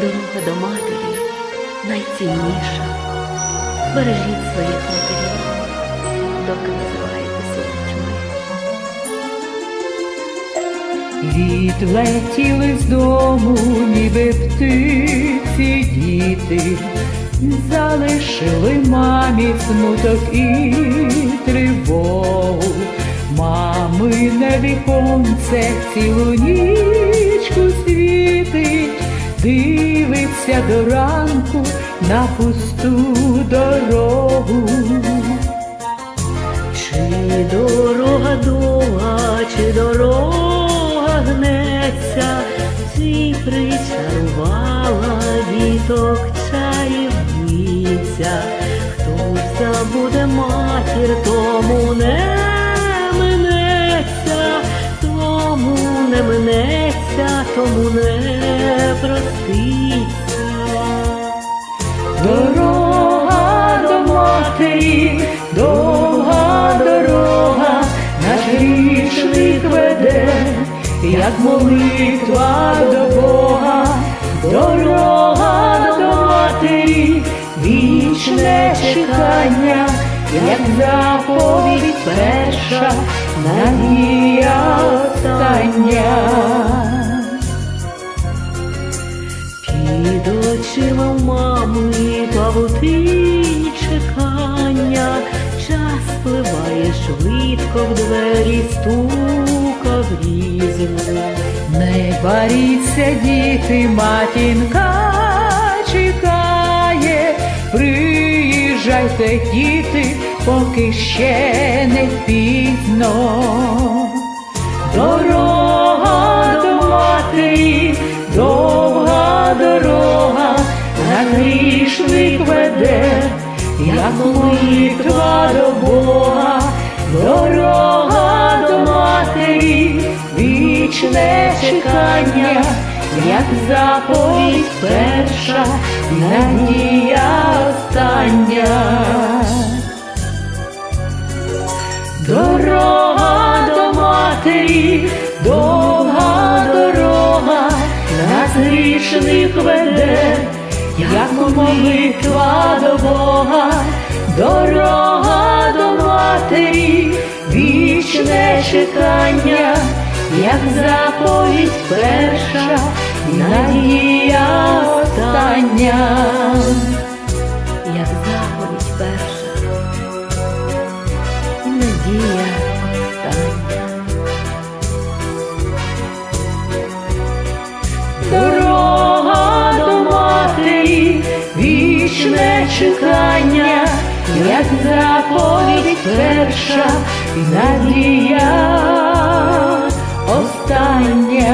Дорога до матері найцінніша. Бережіть своїх матерів, доки називаєтеся дітьми. Відлетіли з дому, ніби птиці діти, залишили мамі смуток і тривогу. Мамине віконце цілу нічку світить, дивиться до ранку на пусту дорогу. Чи дорога довга, чи дорога гнеться, чи причарувала діток чарівниця, хто забуде матір, тому не тому не проститься. Дорога до матері, довга дорога, наш грішник веде, як молитва до Бога, дорога до матері, вічне чекання, як заповідь перша, надія остання. Під очима в мами павутині чекання, час спливає швидко в двері, стукав різно. Не боріться, діти, матінка чекає, приїжджайте, діти, поки ще не пізно. Дорога грішник веде, як молитва до Бога, дорога до матері, вічне чекання, як заповідь перша, надія остання. Дорога до матері, довга дорога, нас грішних веде, як молитва до Бога, дорога до матері, вічне чекання, як заповідь перша, надія остання. Чекання, як заповідь перша, надія остання.